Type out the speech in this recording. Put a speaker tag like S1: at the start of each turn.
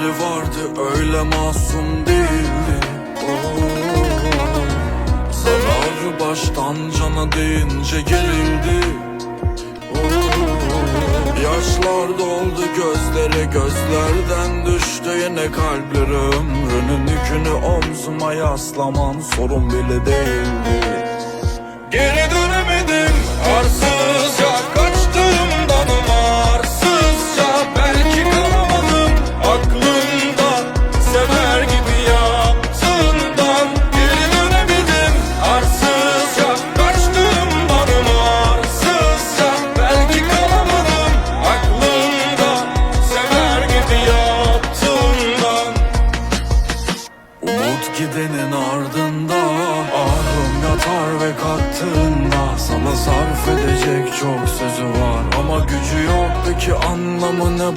S1: Hayalleri vardı öyle masum değildi oh. Zararı baştan cana deyince gerildi. Yaşlar doldu gözlere gözlerden düştü yine kalplerim Önün yükünü omzuma yaslaman sorun bile değildi Geri dön gidenin ardında Ahım yatar ve kalktığında Sana sarf edecek çok sözü var Ama gücü yok peki anlamı ne